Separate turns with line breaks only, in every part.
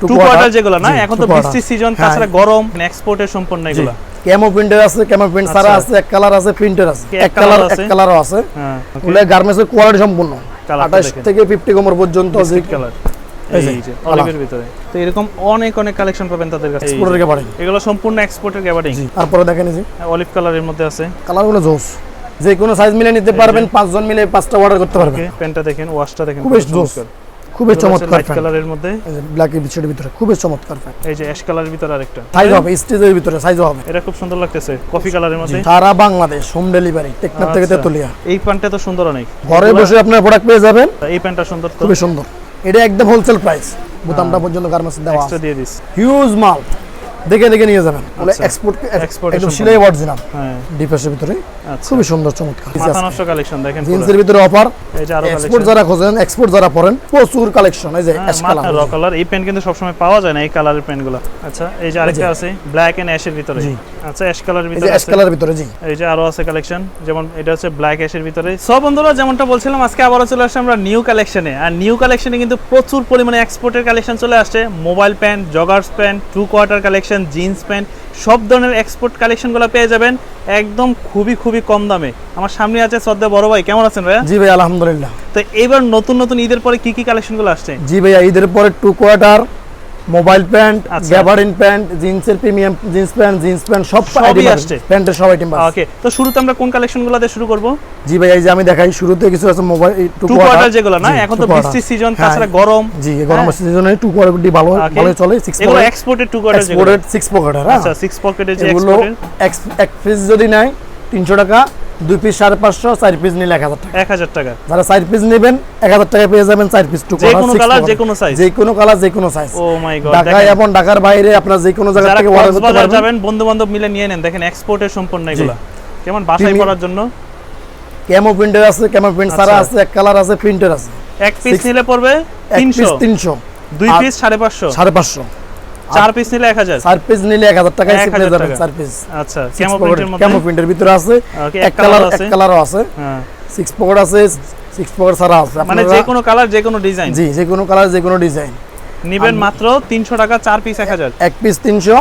Two quarter
quarter যেগুলো না এখন তো বৃষ্টির সিজন
হ্যাঁ।
তাছাড়া গরম এক্সপোর্টের সম্পন্ন এগুলো।
ক্যামো প্রিন্টের আছে ক্যামো প্রিন্ট সারা
আচ্ছা।
আছে এক কালার আছে প্রিন্টের আছে।
এক
এক কালার এক কালারও আছে।
হ্যাঁ
ওগুলো গার্মেন্টসের কোয়ালিটি সম্পূর্ণ। 28 থেকে 50 কোমর পর্যন্ত যে
কালার
যে,
এই যে
colour।
অলিভের ভিতরে। তো এরকম অনেক অনেক কালেকশন পাবেন তাদের কাছে। এই যে।
এক্সপোর্টের কে পারেন
এগুলো সম্পূর্ণ এক্সপোর্টের গ্যাবারিং
তারপরে দেখেন যে।
অলিভ কালারের মধ্যে আছে।
কালারগুলো জোস। যে কোনো সাইজ মিলে নিতে পারবেন পাঁচজন মিলে পাঁচটা অর্ডার করতে পারবেন।
প্যান্টটা দেখেন ওয়াশটা দেখেন
খুবই খুবই চমৎকার
লাইট কালারের মধ্যে।
ব্ল্যাক এর ভিতরে ভিতরে খুবই চমৎকার ফ্যান
এই যে অ্যাশ কালারের ভিতরে আরেকটা।
সাইজ হবে স্টেজের ভিতরে সাইজ হবে।
এটা খুব সুন্দর লাগতেছে কফি কালারের মধ্যে।
সারা বাংলাদেশ হোম ডেলিভারি টেকনাফ থেকে
আচ্ছা।
তেতুলিয়া।
এই প্যান্টটা তো সুন্দর অনেক।
ঘরে বসে আপনার প্রোডাক্ট পেয়ে যাবেন।
এই প্যান্টটা সুন্দর
খুবই সুন্দর। এটা একদম হোলসেল প্রাইস বোতামটা পর্যন্ত গার্মেন্টস দেওয়া
এক্সট্রা
আছে।
দিয়ে দিস।
হিউজ মাল। দেখে দেখে নিয়ে যাবেন।
আচ্ছা।
এক্সপোর্ট একদম সিলাই অরিজিনাল
হ্যাঁ।
ভিতরে।
আচ্ছা।
খুবই সুন্দর চমৎকার।
মাথা নষ্ট কালেকশন দেখেন
জিন্সের ভিতরে অফার
এই যে আরও
এক্সপোর্ট যারা খোঁজেন এক্সপোর্ট যারা পরেন প্রচুর কালেকশন এই যে অ্যাশ কালার
র কালার এই পেন কিন্তু সবসময় পাওয়া যায় না এই কালারের পেনগুলো আচ্ছা এই যে আরেকটা আছে ব্ল্যাক এন্ড অ্যাশের ভিতরে।
জি।
আচ্ছা অ্যাশ কালারের ভিতরে
অ্যাশ কালারের ভিতরে জি।
এই যে আরও আছে কালেকশন যেমন এটা হচ্ছে ব্ল্যাক অ্যাশের ভিতরে। সব বন্ধুরা যেমনটা বলছিলাম আজকে আবারও চলে আসছে আমরা নিউ কালেকশনে আর নিউ কালেকশনে কিন্তু প্রচুর পরিমাণে এক্সপোর্টের কালেকশন চলে আসছে। Mobile pant joggers pant two quarter collection jeans pant সব ধরনের এক্সপোর্ট কালেকশনগুলো পেয়ে যাবেন। একদম খুবই খুবই কম দামে। আমার সামনে আছে শ্রদ্ধা বড় ভাই কেমন আছেন ভাইয়া?
জি ভাই আলহামদুলিল্লাহ।
তো এবার নতুন নতুন ঈদের পরে কি কি কালেকশনগুলো আসছে?
জি ভাইয়া ঈদের পরে টু কোয়ার্টার মোবাইল প্যান্ট
আচ্ছা।
গ্যাবারিন প্যান্ট জিন্সের premium jeans pant jeans pant সব
সবই আসছে।
প্যান্টের সব আইটেম আছে।
ওকে তো শুরুতে আমরা কোন কালেকশনগুলো দিয়ে শুরু করব?
জি ভাই এই যে আমি দেখাই শুরুতে কিছু আছে মোবাইল
টু কোয়ার্টার যেগুলো না এখন তো বৃষ্টির সিজন
হ্যাঁ।
তাছাড়া গরম।
জি এই গরমের
হ্যাঁ।
সিজনে টু কোয়ার্টারটি ভালো ভালো চলে সিক্স
এগুলো এক্সপোর্টেড টু কোয়ার্টার যেগুলো।
এক্সপোর্টেড সিক্স পকেটের
আচ্ছা সিক্স পকেটের যে
ex- এক পিস যদি নেয় তিনশো টাকা। দুই পিস সাড়ে পাঁচশো চার পিস নিলে এক হাজার টাকা।
এক হাজার টাকা।
যারা চার পিস নেবেন এক হাজার টাকা পেয়ে যাবেন চার পিস টু
যে কোনো কালার যে কোনো সাইজ
যে কোনো কালার যে কোনো সাইজ
ও মাই গড
ঢাকায় এবং ঢাকার বাইরে আপনার যে কোনো জায়গা থেকে অর্ডার করতে পারবেন।
যাবেন বন্ধু বান্ধব মিলে নিয়ে নেন। দেখেন এক্সপোর্টের সম্পন্ন এগুলো। কেমন বাসায় পরার জন্য?
ক্যামো প্রিন্টের আছে ক্যামো প্রিন্ট সারা। আছে এক কালার আছে প্রিন্টের আছে।
এক পিস নিলে পড়বে
এক
তিনশো।
পিস তিনশো।
দুই পিস সাড়ে পাঁচশো।
সাড়ে পাঁচশো।
চার পিস নিলে এক হাজার?
চার পিস নিলে এক হাজার টাকায়
এক
পেয়ে যাবেন চার পিস
আচ্ছা প্রিন্টের মধ্যে?
ক্যামো প্রিন্টের ভিতরে আছে। এক কালার এক কালারও আছে।
হ্যাঁ।
সিক্স পকেট আছে সিক্স পকেট সারা আছে।
মানে যে কোনো কালার যে কোনো ডিজাইন
জি যে কোনো কালার যে কোনো ডিজাইন
নিবেন মাত্র তিনশো টাকা চার পিস এক হাজার।
এক পিস তিনশো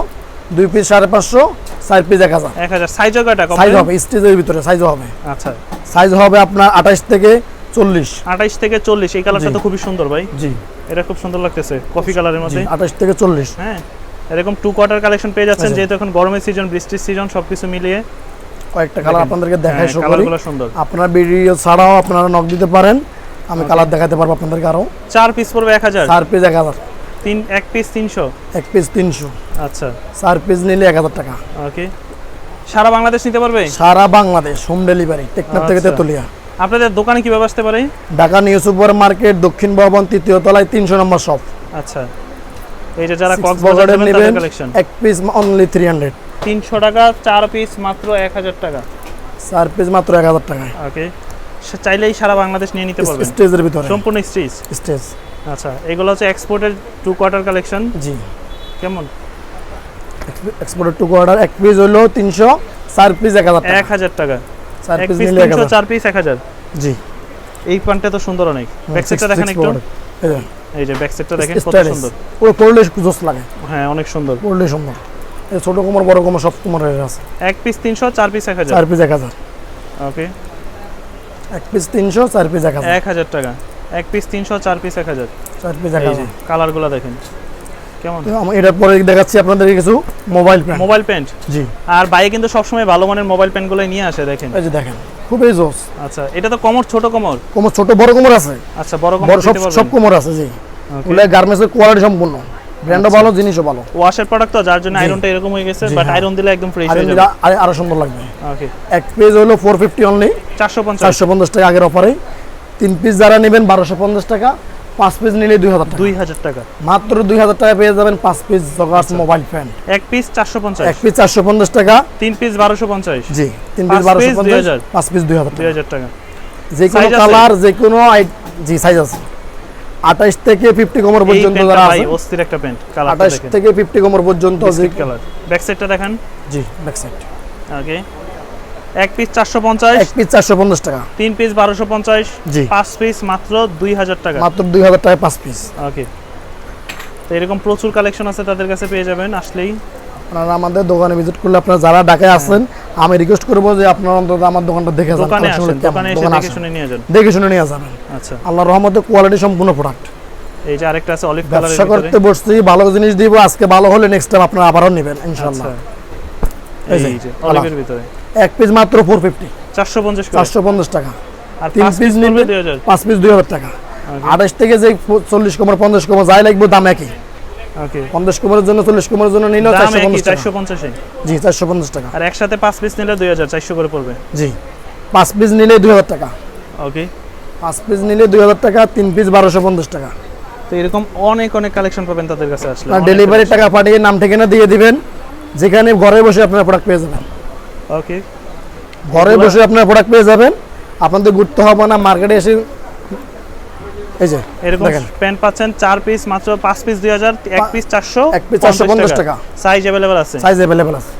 দুই পিস সাড়ে পাঁচশো চার পিস এক হাজার।
এক হাজার। সাইজও কয়টা?
সাইজ হবে স্টেজের ভিতরে সাইজ হবে।
আচ্ছা।
সাইজ হবে আপনার আঠাশ থেকে চল্লিশ।
আঠাইশ থেকে চল্লিশ এই কালারটা তো খুবই সুন্দর ভাই।
জি।
এটা খুব সুন্দর লাগতেছে কফি কালারের মধ্যে।
আঠাশ থেকে চল্লিশ।
হ্যাঁ এরকম টু কোয়ার্টার কালেকশন পেয়ে যাচ্ছেন
আচ্ছা।
যেহেতু এখন গরমের সিজন বৃষ্টির সিজন সবকিছু মিলিয়ে।
কয়েকটা কালার আপনাদেরকে দেখাই
হ্যাঁ,
শো করি
সুন্দর।
আপনার ভিডিও ছাড়াও আপনারা নক দিতে পারেন। আমি কালার দেখাতে পারব আপনাদেরকে আরও।
চার পিস পড়বে এক হাজার?
চার পিস এক হাজার।
তিন এক পিস তিনশো?
এক পিস তিনশো।
আচ্ছা।
চার পিস নিলে এক হাজার টাকা।
ওকে সারা বাংলাদেশ নিতে পারবে?
সারা বাংলাদেশ হোম ডেলিভারি টেকনাফ থেকে
আচ্ছা।
তেতুলিয়া।
আপনাদের দোকানে কীভাবে আসতে পারে?
ঢাকা নিউ সুপার মার্কেট দক্ষিণ ভবন তৃতীয় তলায় তিনশো নম্বর শপ।
আচ্ছা। এই যে যারা কক্সবাজার
নেবেন
কালেকশন
এক পিস অনলি থ্রি হান্ড্রেড
তিনশো টাকা চার পিস মাত্র এক হাজার টাকা।
চার পিস মাত্র এক হাজার টাকায়।
ওকে। চাইলেই সারা বাংলাদেশ নিয়ে নিতে পারবেন।
স্টেজের ভিতরে।
সম্পূর্ণ স্টেজ
স্টেজ
আচ্ছা এগুলো হচ্ছে এক্সপোর্টের টু কোয়ার্টার কালেকশন
জি।
কেমন?
এক্সপোর্টের টু কোয়ার্টার এক পিস হলো তিনশো চার পিস এক হাজার টাকা।
এক হাজার টাকা।
চার পিস নিলে এক
তিনশো
হাজার।
চার পিস এক হাজার।
জি।
এই প্যান্টটা তো সুন্দর অনেক। ব্যাক সাইডটা দেখেন একটু।
এই যে,
ব্যাক সাইডটা দেখেন কত সুন্দর।
পুরো পড়লে জোস লাগে।
হ্যাঁ অনেক সুন্দর।
পড়লে সুন্দর। এই ছোট কোমর বড় কোমর সব কোমরের আছে।
এক পিস তিনশো চার পিস এক হাজার।
চার পিস এক হাজার।
ওকে
এক পিস তিনশো চার পিস এক হাজার।
টাকা। এক পিস তিনশো চার পিস এক হাজার।
চার পিস এক
এই যে
হাজার
কালারগুলো দেখেন। কেমন?
এটার পরে দেখাচ্ছি আপনাদের কিছু মোবাইল প্যান্ট
মোবাইল প্যান্ট
জি।
আর বাইরে কিন্তু সবসময় ভালো মানের মোবাইল প্যান্টগুলো নিয়ে আসে দেখেন।
এই যে দেখেন খুবই জোস।
আচ্ছা এটা তো কমর ছোট কমর?
কোমর ছোট বড় কোমর আছে।
আচ্ছা বড় কমর
সব সব কোমর আছে জি। ওগুলো গার্মেন্টসের কোয়ালিটি সম্পূর্ণ। ব্র্যান্ডও
আচ্ছা।
ভালো জিনিসও ভালো।
ওয়াশের প্রোডাক্ট তো যার জন্য। আয়রনটা এরকম হয়ে গেছে বাট
হ্যাঁ।
আয়রন দিলে একদম ফ্রেশ হয়ে যাবে।
আরও সুন্দর লাগবে।
ওকে
এক পেজ হলো ফোর ফিফটি অনলি
চারশো পঞ্চাশ।
চারশো পঞ্চাশ টাকা আগের অফারে তিন পিস যারা নেবেন বারোশো পঞ্চাশ টাকা। পাঁচ পিস নিলে দুই হাজার
দুই হাজার টাকা।
মাত্র দুই হাজার টাকা পেয়ে যাবেন পাঁচ পিস জগার্স মোবাইল ফ্যান
এক পিস চারশো পঞ্চাশ।
এক পিস চারশো পঞ্চাশ টাকা।
তিন পিস বারোশো পঞ্চাশ।
জি তিন পিস বারোশো পঞ্চাশ পাঁচ পিস দুই হাজার
দুই হাজার টাকা।
যে কোনো কালার যে কোনো জি সাইজ আছে। আঠাইশ থেকে ফিফটি কোমর পর্যন্ত যারা আছে
অস্থির একটা প্যান্ট কালারটা
আঠাইশ
দেখেন।
থেকে ফিফটি কোমর পর্যন্ত যে
কালার ব্যাক সাইডটা দেখেন।
জি ব্যাক সাইড
ওকে এক পিস চারশো পঞ্চাশ
এক পিস চারশো পঞ্চাশ টাকা।
তিন পিস বারোশো পঞ্চাশ
জি।
পাঁচ পিস মাত্র দুই হাজার টাকা।
মাত্র দুই হাজার টাকা পাঁচ পিস
ওকে। তো এরকম প্রচুর কালেকশন আছে তাদের কাছে পেয়ে যাবেন আসলেই।
আপনারা আমাদের দোকানে ভিজিট করলে আপনারা যারা ঢাকায় আসছেন আমি রিকোয়েস্ট করব যে আপনারা অন্তত আমার দোকানটা দেখে যান
দোকানে আসেন দোকানে এসে দেখে শুনে নিয়ে যান।
দেখে শুনে নিয়ে যাবেন।
আচ্ছা।
আল্লাহর রহমতে কোয়ালিটি সম্পূর্ণ প্রোডাক্ট
এই যে আরেকটা আছে অলিভ কালারের
ব্যবসা করতে বসছি ভালো জিনিস দিব আজকে ভালো হলে নেক্সট টাইম আপনারা আবারও নেবেন ইনশাআল্লাহ।
আচ্ছা।
এই যে।
অলিভের ভিতরে।
এক পিস মাত্র ফোর ফিফটি
চারশো পঞ্চাশ
চারশো পঞ্চাশ টাকা।
আর
তিন পিস নিলে পাঁচ পিস দুই হাজার টাকা। আঠাশ থেকে যে চল্লিশ কুমার পঞ্চাশ কুমার যাই লাগবে দাম একই। পঞ্চাশ কুমারের জন্য চল্লিশ কুমারের জন্য নিলেও চারশো পঞ্চাশে জি চারশো পঞ্চাশ টাকা।
আর একসাথে পাঁচ পিস নিলে দুই হাজার চারশো করে পড়বে।
জি। পাঁচ পিস নিলে দুই হাজার টাকা।
ওকে
পাঁচ পিস নিলে দুই হাজার টাকা তিন পিস বারোশো পঞ্চাশ টাকা।
তো এরকম অনেক অনেক কালেকশন পাবেন তাদের কাছে আসলে।
ডেলিভারি টাকা পাঠিয়ে নাম ঠিকানা দিয়ে দিবেন। যেখানে ঘরে বসে আপনারা প্রোডাক্ট পেয়ে যাবেন।
ওকে
ঘরে বসে আপনারা প্রোডাক্ট পেয়ে যাবেন। আপনাদের ঘুরতে হবে না মার্কেটে এসে এই যে
এরকম প্যান্ট পাচ্ছেন চার পিস মাত্র পাঁচ পিস দুই হাজার এক
পা-
পিস চারশো
এক piece 450 টাকা।
সাইজ অ্যাভেলেবেল আছে।
সাইজ অ্যাভেলেবেল আছে।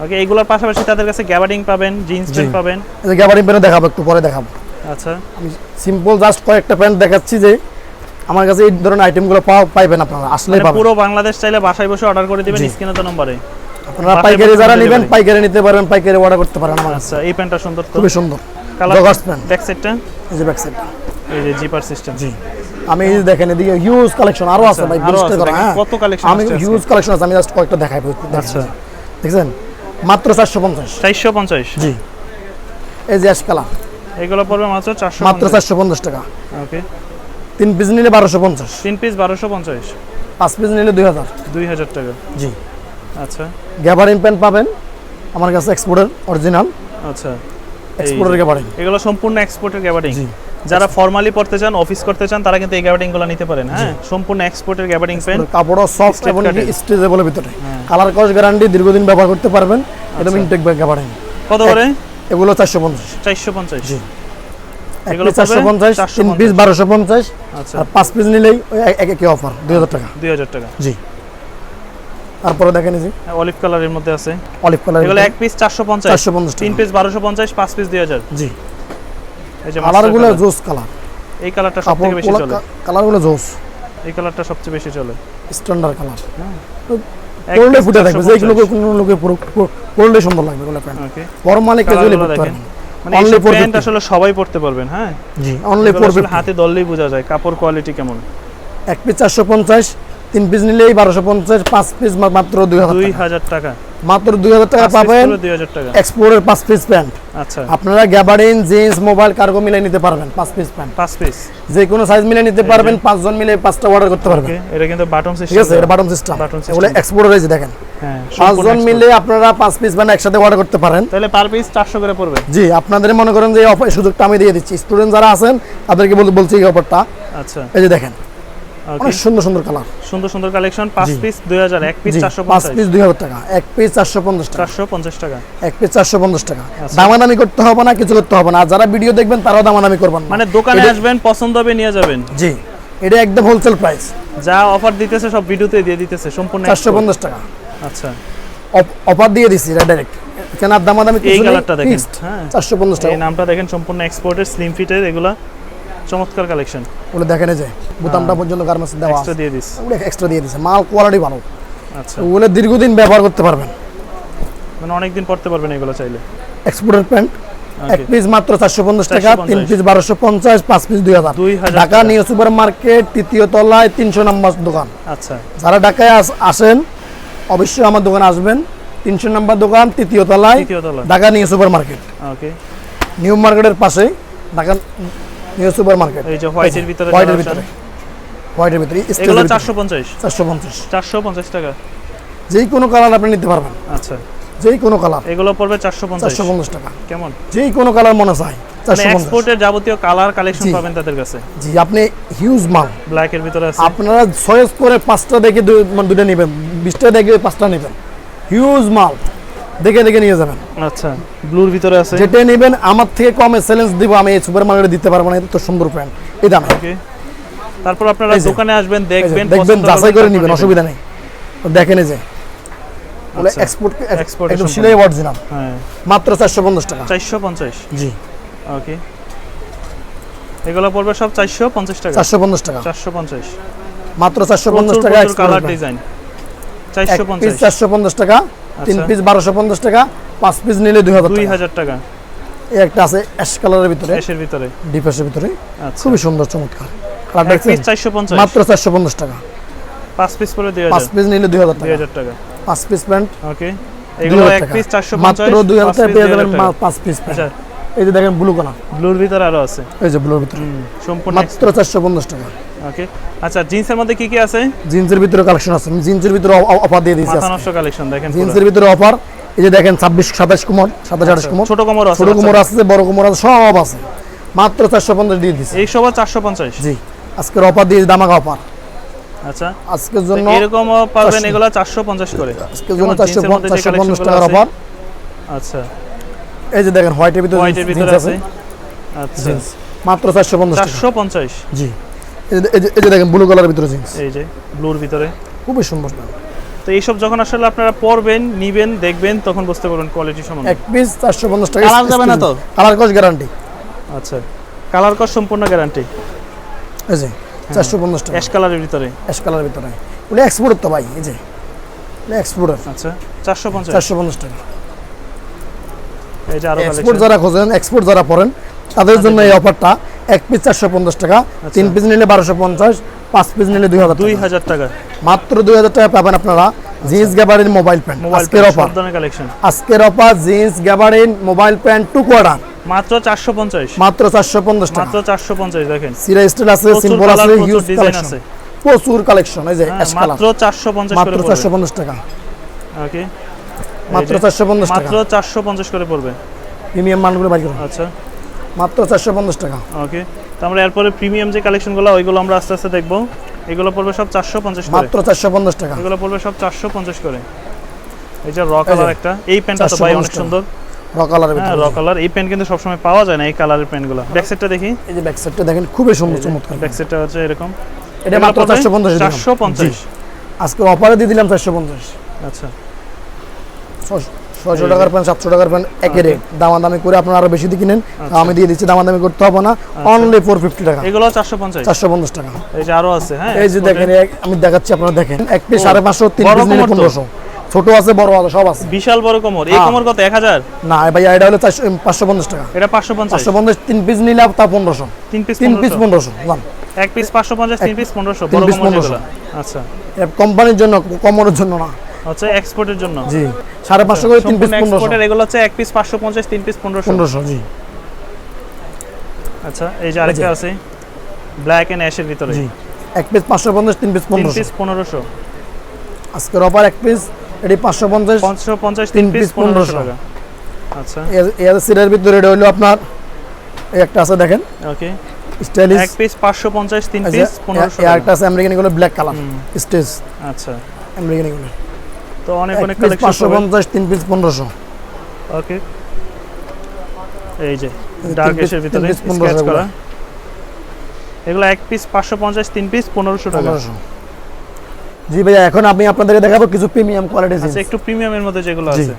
ওকে এগুলোর পাশাপাশি তাদের কাছে গ্যাবার্ডিং পাবেন জিন্স প্যান্ট পাবেন।
এই যে গ্যাবারিং প্যান্ট দেখাবো একটু পরে দেখাবো।
আচ্ছা।
আমি সিম্পল জাস্ট কয়েকটা প্যান্ট দেখাচ্ছি যে আমার কাছে এই ধরনের আইটেমগুলো পাওয়া পাইবেন আপনারা আসলেই
মানে পুরো বাংলাদেশ চাইলে বাসায় বসে অর্ডার করে দিবেন। স্ক্রিনে তো নম্বরে।
আপনারা পাইকারি যারা নেবেন পাইকারি নিতে পারেন পাইকারি অর্ডার করতে পারেন আমার
আচ্ছা এই প্যান্টটা সুন্দর তো?
খুবই সুন্দর।
কালার
জগার্স প্যান্ট
ব্যাক সাইডটা
এই যে ব্যাক সাইড
এই যে জিপার সিস্টেম
জি। আমি এই দেখেন এদিকে হিউজ কালেকশন আরও আছে ভাই
আচ্ছা, আরও
করা হ্যাঁ।
কত collection
আমি হিউজ কালেকশন আছে আমি জাস্ট কয়েকটা দেখাই
আচ্ছা।
দেখছেন? মাত্র চারশো পঞ্চাশ।
চারশো পঞ্চাশ?
জি। এই যে অ্যাশ কালার
এগুলো পড়বে মাত্র চারশো
মাত্র চারশো পঞ্চাশ টাকা।
ওকে।
তিন পিস নিলে বারোশো পঞ্চাশ।
তিন পিস বারোশো পঞ্চাশ।
পাঁচ পিস নিলে দুই হাজার।
দুই হাজার টাকা।
জি।
আচ্ছা।
গ্যাবারিন প্যান্ট পাবেন আমার কাছে এক্সপোর্টের অরিজিনাল
আচ্ছা।
এক্সপোর্টের গ্যাবারিন
এগুলো সম্পূর্ণ এক্সপোর্টের গ্যাবার্ডিং
জি।
যারা ফর্মালি পড়তে চান অফিস করতে চান তারা কিন্তু এই গ্যাবার্ডিংগুলো নিতে পারেন হ্যাঁ? সম্পূর্ণ এক্সপোর্টের গ্যাবার্ডিং পেন
কাপড়ও সফট এবং। স্ট্রেচেবলের ভিতরে। কালার কস গ্যারান্টি দীর্ঘদিন ব্যবহার করতে পারবেন একদম। ইনটেক গ্যাবারিন
কত করে?
এগুলো চারশো পঞ্চাশ।
চারশো পঞ্চাশ।
জি।
এগুলো
চারশো পঞ্চাশ?
450
তিন পিস বারোশো পঞ্চাশ।
আচ্ছা।
আর পাঁচ পিস নিলেই একই অফার দুই হাজার টাকা।
দুই হাজার টাকা।
জি। তারপরে দেখেন এই যে।
অলিভ কালারের মধ্যে আছে।
অলিভ কালার
এগুলো এক পিস চারশো পঞ্চাশ।
চারশো পঞ্চাশ
তিন পিস বারোশো পঞ্চাশ পাঁচ পিস দুই হাজার।
জি।
এই যে
কালারগুলো
master colour।
জোস কালার
এই কালারটা সব
কাপড়
থেকে বেশি চলে।
কালারগুলো জোস।
এই কালারটা সবচেয়ে বেশি চলে।
স্ট্যান্ডার্ড কালার পরলে ফুটে থাকবে।
450
যেগুলো কোনো লোকে পরলে সুন্দর লাগবে এগুলো প্যান্ট।
ওকে
গরম মানে ক্যাজুয়ালি
কালারগুলো
পরতে পারবেন
মানে
450
প্যান্ট আসলে সবাই পড়তে পারবেন হ্যাঁ?
জি অনলি
এগুলো হাতে ধরলেই বোঝা যায় কাপড় কোয়ালিটি কেমন।
এক পিস চারশো পঞ্চাশ তিন পিস নিলেই বারোশো পঞ্চাশ পাঁচ পিস মাত্র দুই হাজার
দুই
টাকা। মাত্র দুই হাজার টাকা পাবেন এক্সপোর্টের পাঁচ পিস প্যান্ট
আচ্ছা।
আপনারা গ্যাবারিন জিন্স মোবাইল কার্গো মিলাই নিতে পারবেন পাঁচ পিস প্যান্ট
পাঁচ পিস
যে কোনো সাইজ মিলে নিতে পারবেন পাঁচজন মিলে পাঁচটা অর্ডার করতে পারবেন।
এটা কিন্তু বাটন
ঠিক আছে এটা বাটন সিস্টেম। এগুলো এক্সপোর্টের হয়েছে দেখেন।
হ্যাঁ
পাঁচজন মিলে আপনারা পাঁচ পিস প্যান্ট একসাথে অর্ডার করতে পারেন।
তাহলে পার পিস চারশো করে পড়বে।
জি আপনাদের মনে করেন যে এই অফার সুযোগটা আমি দিয়ে দিচ্ছি। স্টুডেন্ট যারা আছেন তাদেরকে বল- বলছি এই অফারটা
আচ্ছা।
এই যে দেখেন। অনেক সুন্দর সুন্দর কালার।
সুন্দর সুন্দর কালেকশন পাঁচ পিস দুই হাজার এক পিস
জি
চারশো
পাঁচ
পঞ্চাশ।
পিস দুই হাজার টাকা এক পিস চারশো পঞ্চাশ টাকা।
চারশো পঞ্চাশ টাকা।
এক পিস চারশো পঞ্চাশ টাকা।
আচ্ছা।
দামাদামি করতে হবে না কিছু করতে হবে না। যারা ভিডিও দেখবেন তারাও দামাদামি করবেন
মানে দোকানে আসবেন পছন্দ হবে নিয়ে যাবেন।
জি। এটা একদম হোলসেল প্রাইস
যা অফার দিতেছে সব ভিডিওতে দিয়ে দিতেছে সম্পূর্ণ
চারশো
export।
পঞ্চাশ টাকা।
আচ্ছা।
অফার দিয়ে এটা ডাইরেক্ট কেন আর দামাদামি
এই
কিছু
কালারটা দেখেন। হ্যাঁ।
চারশো পঞ্চাশ টাকা।
এই নামটা দেখেন সম্পূর্ণ এক্সপোর্টের স্লিম ফিটের এগুলা। চমৎকার কালেকশন
বলে দেখেন এই যে বোতামটা পর্যন্ত গার্মেন্টস দেওয়া
এক্সট্রা দিয়ে দিস
ওগুলো এক্সট্রা দিয়ে দিছে মাল কোয়ালিটি ভালো
আচ্ছা।
ওগুলো দীর্ঘদিন ব্যবহার করতে পারবেন।
মানে অনেকদিন পড়তে পারবেন এগুলো চাইলে।
এক্সপোর্টের প্যান্ট এক পিস মাত্র চারশো পঞ্চাশ টাকা তিন পিস বারোশো পঞ্চাশ পাঁচ পিস দুই হাজার।
2000
ঢাকা নিউ সুপার মার্কেট তৃতীয় তলায় তিনশো নম্বর দোকান।
আচ্ছা।
যারা ঢাকায় আসেন অবশ্যই আমার দোকানে আসবেন। তিনশো নম্বর দোকান তৃতীয় তলায় Dhaka new super market
okay
new মার্কেটের পাশে ঢাকা নিউ সুপার মার্কেট
এই যে হোয়াইটের ভিতরে
হোয়াইটের ভিতরে। হোয়াইটের ভিতরে
এগুলো চারশো পঞ্চাশ।
চারশো পঞ্চাশ।
চারশো পঞ্চাশ টাকা।
যেই কোনো কালার আপনি নিতে পারবেন।
আচ্ছা।
যেই কোনো কালার।
এগুলো পড়বে চারশো পঞ্চাশ।
চারশো পঞ্চাশ টাকা।
কেমন?
যেই কোনো কালার মনে চায়
এক্সপোর্টের যাবতীয় কালার কালেকশন পাবেন তাদের কাছে।
জি আপনি হিউজ মাল।
ব্ল্যাক এর ভিতরে আছে।
আপনারা চয়েস করে পাঁচটা দেখে দুই- মানে দুটো নেবেন বিশটা দেখে পাঁচটা নেবেন। হিউজ মাল। দেখে দেখে নিয়ে যাবেন।
আচ্ছা ব্লুর ভিতরে আছে।
যেটা নেবেন আমার থেকে কমে চ্যালেঞ্জ দিব আমি এই সুপার মার্কেটে দিতে পারব না এটা তো সুন্দর প্যান্ট এই দামে।
ওকে তারপর আপনারা দোকানে আসবেন দেখবেন
দেখবেন যাচাই করে নেবেন। অসুবিধা নেই। দেখেন এই যে। বলে এক্সপোর্ট
export
একদম। সিলাই অরিজিনাল
হ্যাঁ।
মাত্র চারশো পঞ্চাশ টাকা।
চারশো পঞ্চাশ?
জি।
ওকে এগুলো পড়বে সব চারশো পঞ্চাশ টাকা।
চারশো পঞ্চাশ টাকা।
চারশো পঞ্চাশ।
মাত্র চারশো পঞ্চাশ
প্রচুর
টাকা
প্রচুর কালার ডিজাইন চারশো
পিস
পঞ্চাশ।
চারশো পঞ্চাশ টাকা। তিন
আচ্ছা।
পিস বারোশো পঞ্চাশ টাকা পাঁচ পিস নিলে দুই হাজার
দুই হাজার টাকা।
এই একটা আছে অ্যাশ কালারের ভিতরে
এসের ভিতরে।
ডিফেন্সের ভিতরে।
আচ্ছা।
খুবই সুন্দর চমৎকার। কালার দেখছেন? মাত্র চারশো পঞ্চাশ টাকা।
পাঁচ পিস দুই
পাঁচ পিস নিলে দুই হাজার
দুই
টাকা
হাজার টাকা।
পাঁচ পিস প্যান্ট
ওকে এগুলো এক পিস চারশো
মাত্র দুই হাজার টাকা পেয়ে যাবেন
হাজার টাকা।
মা- পাঁচ পিস প্যান্ট
আচ্ছা।
এই যে দেখেন ব্লু কালার
ব্লুর ভিতরে আরও আছে।
এই যে ব্লুর ভিতরে।
সম্পূর্ণ
মাত্র চারশো পঞ্চাশ টাকা।
ওকে আচ্ছা জিন্সের মধ্যে কি কি আছে?
জিন্সের ভিতরে কালেকশন আছে। জিন্সের ভিতরে অফার দিয়ে দিয়েছি
মাথা। নষ্ট কালেকশন দেখেন
জিন্সের ভিতরে অফার। এই যে দেখেন ছাব্বিশ সাতাশ কুমোর সাতাশ আঠাশ কুমোর।
ছোট কোমর আছে
ছোট। আছে বড় কুমোর আছে সব আছে। মাত্র চারশো পঞ্চাশ দিয়ে দিচ্ছি
এই সব চারশো পঞ্চাশ?
জি। আজকের অফার দিয়ে দামাকা অফার।
আচ্ছা।
আজকের জন্য
এরকমও পাবেন। এগুলো চারশো পঞ্চাশ করে।
আজকের জন্য
যেমন
চারশো
জিন্সের মধ্যে যে
চারশো পঞ্চাশ টাকার অফার।
আচ্ছা।
এই যে দেখেন হোয়াইটের ভিতরে
হোয়াইটের
জিন্স
ভিতরে
আছে।
আচ্ছা।
মাত্র চারশো পঞ্চাশ টাকা।
চারশো পঞ্চাশ?
জি। এই যে- দেখেন ব্লু কালারের ভিতরে জিন্স
এই যে ব্লুর ভিতরে।
খুবই সুন্দর।
তো এইসব যখন আসলে আপনারা পড়বেন নিবেন দেখবেন তখন বুঝতে পারবেন কোয়ালিটি সম্বন্ধে।
এক পিস চারশো পঞ্চাশ টাকা
Colour যাবে না তো?
কালার কস গ্যারান্টি
আচ্ছা কালার কর সম্পূর্ণ গ্যারান্টি
এই যে চারশো পঞ্চাশ টাকা।
অ্যাশ কালারের ভিতরে।
অ্যাশ কালারের ভিতরে। উনি এক্সপোর্ট তো ভাই এই যে এক্সপোর্টার
আচ্ছা চারশো পঞ্চাশ।
চারশো পঞ্চাশ টাকা।
এই যে আরও
এক্সপোর্ট যারা খোঁজেন এক্সপোর্ট যারা পড়েন তাদের জন্য এই অফারটা এক পিস চারশো পঞ্চাশ টাকা তিন পিস নিলে বারোশো পঞ্চাশ পাঁচ পিস নিলে দুই হাজার
দুই হাজার টাকা।
মাত্র দুই হাজার টাকা পাবেন আপনারা জিন্স গ্যাবারিন মোবাইল প্যান্ট। আজকের অফার। আজকের offer jeans gabardine mobile pant two quarter.
মাত্র চারশো পঞ্চাশ।
মাত্র চারশো পঞ্চাশ টাকা।
মাত্র চারশো পঞ্চাশ দেখেন।
সিরা স্টাইল আছে সিম্পল আছে হিউজ কালেকশন
আছে।
প্রচুর কালেকশন এই যে
হ্যাঁ,
অ্যাশ কালার
মাত্র চারশো পঞ্চাশ
মাত্র টাকা।
ওকে
মাত্র চারশো পঞ্চাশ টাকা।
মাত্র চারশো পঞ্চাশ করে পড়বে।
প্রিমিয়াম মানগুলো বাইর করুন
আচ্ছা।
মাত্র চারশো পঞ্চাশ টাকা।
ওকে তো আমরা এরপরে প্রিমিয়াম যে কালেকশনগুলো ওইগুলো আমরা আস্তে আস্তে দেখব। এগুলো পড়বে সব চারশো পঞ্চাশ
মাত্র চারশো পঞ্চাশ টাকা।
এগুলো পড়বে সব চারশো পঞ্চাশ করে। এই যে র কালার একটা। এই প্যান্টটা তো ভাই অনেক সুন্দর।
র কালারের
হ্যাঁ
ভিতরে।
র কালার এই প্যান্ট কিন্তু সবসময় পাওয়া যায় না এই কালারের প্যান্টগুলো। ব্যাক সাইডটা দেখি।
এই যে ব্যাক সাইডটা দেখেন খুবই সুন্দর চমৎকার।
ব্যাক সাইডটা হচ্ছে এরকম।
এটা মাত্র চারশো পঞ্চাশ
চারশো পঞ্চাশ।
আজকে অফারে দিয়ে দিলাম চারশো পঞ্চাশ।
আচ্ছা।
ছয়শো টাকার প্যান্ট সাতশো টাকার প্যান্ট একই রেট। দামাদামি করে আপনারা আরও বেশি দিয়ে কিনেন
আচ্ছা।
আমি দিয়ে দিচ্ছি দামাদামি করতে হবে না। অনলি ফোর ফিফটি টাকা।
এগুলো চারশো পঞ্চাশ।
চারশো পঞ্চাশ টাকা।
এই যে আরও আছে হ্যাঁ?
এই যে দেখেন আমি দেখাচ্ছি আপনারা দেখেন। এক পিস সাড়ে পাঁচশো তিন পিস পনেরোশো। ছোট আছে বড় আছে সব আছে।
বিশাল বড় কোমর। এই
হ্যাঁ।
কোমর কত? এক হাজার?
না ভাই এটা হলো চারশো পাঁচশো পঞ্চাশ টাকা।
এটা পাঁচশো পঞ্চাশ।
পাঁচশো পঞ্চাশ তিন পিস নিলে তা পনেরোশো।
তিন পিস
তিন পিস
পনেরোশো।
পনেরোশো জান।
এক পিস পাঁচশো পঞ্চাশ তিন পিস পনেরোশো।
তিন
বড়
piece
কোমর
1500
আচ্ছা।
কোম্পানির জন্য কোমরের জন্য না।
হচ্ছে এক্সপোর্টের জন্য।
জি। সাড়ে পাঁচশো করে তিন পিস
সম্পূর্ণ
পনেরোশো।
এক্সপোর্টের এগুলো হচ্ছে এক পিস পাঁচশো পঞ্চাশ তিন পিস পনেরোশো।
পনেরোশো জি।
আচ্ছা এই যে আরেকটা আছে ব্ল্যাক এন্ড অ্যাশের ভিতরে।
জি। এক পিস পাঁচশো পঞ্চাশ তিন পিস
তিন
পনেরোশো।
পিস পনেরোশো।
আজকের অফার এক পিস এটি পাঁচশো পঞ্চাশ
পাঁচশো পঞ্চাশ
তিন
তিন পিস পনেরোশো
1500
টাকা। আচ্ছা।
এর সিরের ভিতরে এটা হলো আপনার এই একটা আছে দেখেন।
Okay
stylish.
এক পিস পাঁচশো পঞ্চাশ তিন পিস পনেরোশো
এই একটা আছে আমেরিকান এগুলো ব্ল্যাক কালার স্টেজ
আচ্ছা।
আমেরিকান এগুলো।
তো অনেক অনেক কালেকশন
পঞ্চাশ তিন পিস পনেরোশো।
ওকে এই যে ডার্ক এসের ভিতরে
1500
স্কেচ করা।
এগুলো।
এক পিস পাঁচশো পঞ্চাশ তিন পিস পনেরোশো টাকা।
পনেরোশো। জি ভাইয়া এখন আমি আপনাদেরকে দেখাবো কিছু প্রিমিয়াম কোয়ালিটি
আচ্ছা একটু প্রিমিয়ামের মধ্যে যেগুলো আছে।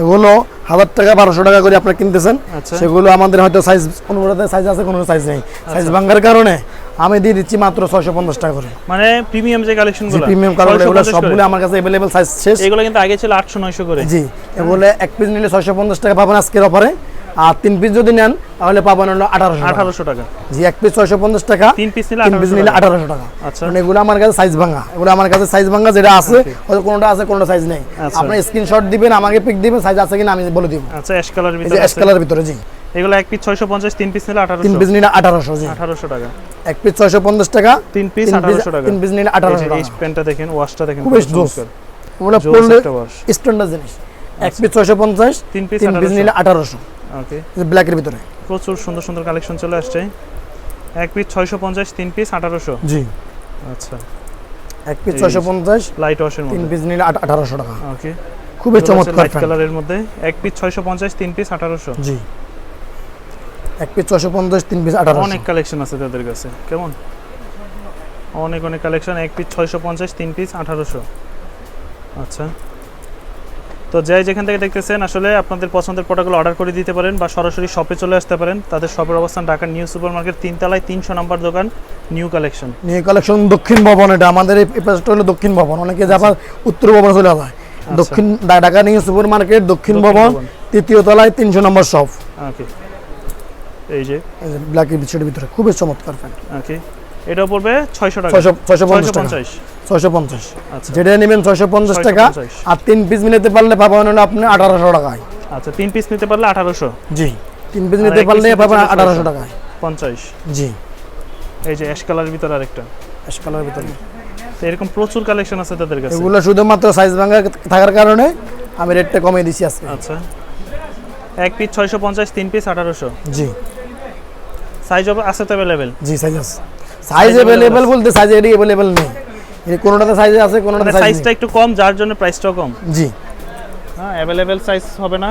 এগুলো হাজার টাকা বারোশো টাকা করে আপনারা কিনতেছেন।
আচ্ছা।
সেগুলো আমাদের হয়তো সাইজ কোনোটাতে সাইজ আছে কোনো সাইজ নেই। সাইজ ভাঙার কারণে আমি দিয়ে দিচ্ছি মাত্র ছয়শো পঞ্চাশ টাকা করে।
মানে প্রিমিয়াম যে কালেকশন
প্রিমিয়াম কালার এগুলো সবগুলো আমার কাছে অ্যাভেলেবেল সাইজ শেষ।
এগুলো কিন্তু আগে ছিল আটশো নয়শো করে।
জি এগুলো এক পিস নিলে ছয়শো পঞ্চাশ টাকা পাবেন আজকের অফারে আর তিন পিস যদি নেন তাহলে পাবেন হলো আঠারোশো
আঠারোশো টাকা।
জি এক পিস ছয়শো পঞ্চাশ টাকা
তিন পিস নিলে
তিন পিস নিলে
টাকা
আঠারোশো টাকা।
আচ্ছা।
কারণ এগুলো আমার কাছে সাইজ ভাঙা। এগুলো আমার কাছে সাইজ ভাঙা যেটা আছে
Okay.
হয়তো কোনোটা আছে কোনোটা সাইজ নেই।
আচ্ছা।
আপনি স্ক্রিনশট দিবেন আমাকে পিক দিবেন সাইজ আছে কিনা আমি বলে দিব।
আচ্ছা অ্যাশ কালার ভিতরে
এস। কালার ভিতরে জি।
এগুলো এক পিস ছয়শো পঞ্চাশ তিন পিস নিলে
তিন
আঠারোশো।
পিস নিলে আঠারোশো জি।
আঠারোশো টাকা।
এক পিস ছয়শো পঞ্চাশ টাকা
তিন পিস
তিন পিস
আঠারোশো টাকা।
তিন পিস নিলে আঠারোশো
এই যে এই
টাকা
পেনটা দেখেন ওয়াশটা দেখেন খুব
জোস। ওগুলো পড়লে স্ট্যান্ডার্ড জিনিস। এক পিস ছয়শো পঞ্চাশ
তিন পিস
তিন পিস নিলে আঠারোশো।
ওকে
ব্ল্যাকের ভিতরে।
প্রচুর সুন্দর সুন্দর কালেকশন চলে আসছে। এক পিস ছয়শো পঞ্চাশ তিন পিস আঠারোশো।
জি।
আচ্ছা।
এক পিস
এই
ছয়শো পঞ্চাশ
লাইট ওয়াশের
তিন পিস নিলে আট- আঠারোশো টাকা।
ওকে
খুবই চমৎকার।
কালারের মধ্যে। এক পিস ছয়শো পঞ্চাশ তিন পিস আঠারোশো।
জি। এক পিস ছয়শো পঞ্চাশ তিন পিস আঠারোশো।
অনেক কালেকশন আছে তাদের কাছে। কেমন? অনেক অনেক কালেকশন এক পিস ছয়শো পঞ্চাশ তিন পিস আঠারোশো। আচ্ছা। তো যাই যেখান থেকে দেখতেছেন আসলে আপনাদের পছন্দের প্রোডাক্টগুলো অর্ডার করে দিতে পারেন বা সরাসরি শপে চলে আসতে পারেন। তাদের শপের অবস্থান ঢাকার নিউ সুপার মার্কেট তিনতলায় তিনশো নম্বর দোকান নিউ কালেকশন
নিউ কালেকশন দক্ষিণ ভবন এটা আমাদের এই পাশটা হলো দক্ষিণ ভবন। অনেকে যাবার উত্তর ভবনে চলে যায়। দক্ষিণ ঢা- ঢাকা নিউ সুপার মার্কেট দক্ষিণ
দক্ষিণ
ভবন
ভবন।
তৃতীয় তলায় তিনশো নম্বর শপ
ওকে এই যে?
ব্ল্যাক বিচের ভিতরে খুবই চমৎকার ফ্যান
ওকে এটাও পড়বে ছয়শো টাকা।
ছয়শো ছয়শো পঞ্চাশ
ছয়শো
টাকা
পঞ্চাশ।
ছয়শো পঞ্চাশ।
আচ্ছা।
যেটা নেবেন ছয়শো পঞ্চাশ টাকা আর তিন পিস মিলাতে পারলে পাবেন আপনি আঠারোশো টাকায়।
আচ্ছা তিন পিস নিতে পারলে আঠারোশো।
জি। তিন পিস নিতে পারলে পাবেন
চাইলে
আঠারোশো
600
টাকায়।
পঞ্চাশ।
জি।
এই যে অ্যাশ কালারের ভিতরে আরেকটা।
অ্যাশ কালারের ভিতরে।
তো এরকম প্রচুর কালেকশন আছে তাদের কাছে।
এগুলো শুধুমাত্র সাইজ ভাঙা থাকার কারণে আমি রেটটা কমিয়ে দিছি আজকে।
আচ্ছা। এক পিস ছয়শো পঞ্চাশ তিন পিস আঠারোশো।
জি।
সাইজ আছে তো অ্যাভেলেবেল
জি সাইজ আছে। সাইজ অ্যাভেলেবেল বলতে সাইজ এটি অ্যাভেলেবেল নেই। এই কোনোটাতে সাইজ আছে কোনোটাতে
মানে
সাইজ
সাইজটা একটু কম যার জন্য প্রাইসটাও কম।
জি।
হ্যাঁ অ্যাভেলেবেল সাইজ হবে না।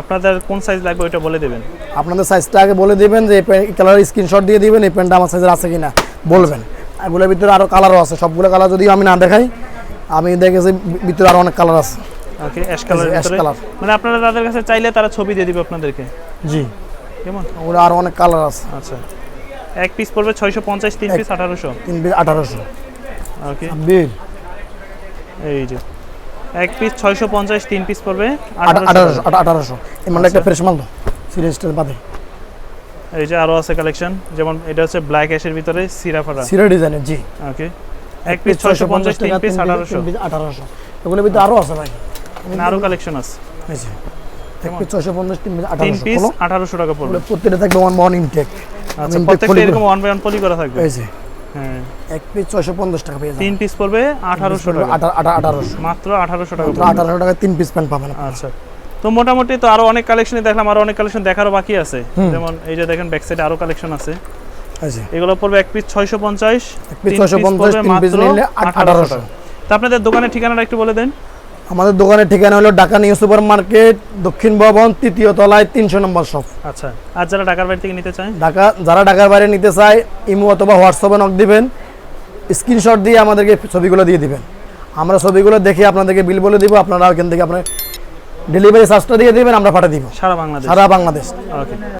আপনাদের কোন সাইজ লাগবে ওইটা বলে দেবেন।
আপনাদের সাইজটা আগে বলে দিবেন যে এই কালারের স্ক্রিনশট দিয়ে দিবেন এই প্যান্টটা আমার সাইজের আছে কিনা বলবেন। এগুলোর ভিতরে আরও কালারও আছে। সবগুলো কালার যদি আমি না দেখাই আমি দেখেছি ভিতরে আরও অনেক কালার আছে।
ওকে অ্যাশ ভিতরে। মানে আপনারা তাদের কাছে চাইলে তারা ছবি দিয়ে দিবে আপনাদেরকে।
জি।
কেমন?
ওগুলো আরও অনেক কালার আছে।
আচ্ছা। এক পিস পড়বে ছয়শো পঞ্চাশ তিন পিস আঠারোশো।
তিন পিস আঠারোশো।
ওকে এই যে। এক পিস ছয়শো পঞ্চাশ তিন পিস পড়বে
আঠারোশো।
আঠারোশো
মানে একটা ফ্রেশ মাল তো সিরিজটার বাদে।
এই যে আরও আছে কালেকশন যেমন এটা হচ্ছে ব্ল্যাক অ্যাশের ভিতরে সিরাফারা
সিরা ডিজাইনের জি।
ওকে এক পিস ছয়শো পঞ্চাশ তিন পিস আঠারোশো।
আঠারোশো। এগুলোর ভিতরে আরও আছে ভাই।
আরও কালেকশন আছে।
পিস ছয়শো পঞ্চাশ তিন পিস আঠারোশো
টাকা পড়বে।
প্রত্যেকটা থাকবে ওয়ান ওয়ান ইনটেক
আচ্ছা প্রত্যেকটা এরকম ওয়ান বাই ওয়ান পলি করা থাকবে?
এই যে
হ্যাঁ।
এক পিস ছয়শো পঞ্চাশ টাকা পেয়ে
তিন পিস পড়বে আঠারোশো টাকা।
আঠা- আঠা- আঠারোশো।
মাত্র আঠারোশো টাকা
আঠারোশো টাকা তিন পিস প্যান্ট পাবেন
আচ্ছা। তো মোটামুটি তো আরও অনেক কালেকশনই দেখলাম আরও অনেক কালেকশন দেখারও বাকি আছে। যেমন এই যে দেখেন ব্যাক সাইডে আরও কালেকশন আছে। এগুলো পড়বে এক পিস ছয়শো পঞ্চাশ
এক পিস ছয়শো পঞ্চাশ আঠারোশো।
তা আপনাদের দোকানের ঠিকানাটা একটু বলে দেন।
আমাদের দোকানের ঠিকানা হলো ঢাকা নিউ সুপার মার্কেট দক্ষিণ ভবন তৃতীয় তলায় তিনশো নম্বর শপ।
আচ্ছা আর যারা ঢাকার বাড়ি থেকে নিতে চায়?
ঢাকা যারা ঢাকার বাইরে নিতে চায় ইমো অথবা হোয়াটসঅ্যাপে নক দিবেন স্ক্রিনশট দিয়ে আমাদেরকে ছবিগুলো দিয়ে দিবেন। আমরা ছবিগুলো দেখে আপনাদেরকে বিল বলে দিব আপনারা ওখান থেকে আপনার ডেলিভারি চার্জটা দিয়ে দিবেন আমরা পাঠিয়ে দিব।
সারা বাংলাদেশ?
সারা বাংলাদেশ।
ওকে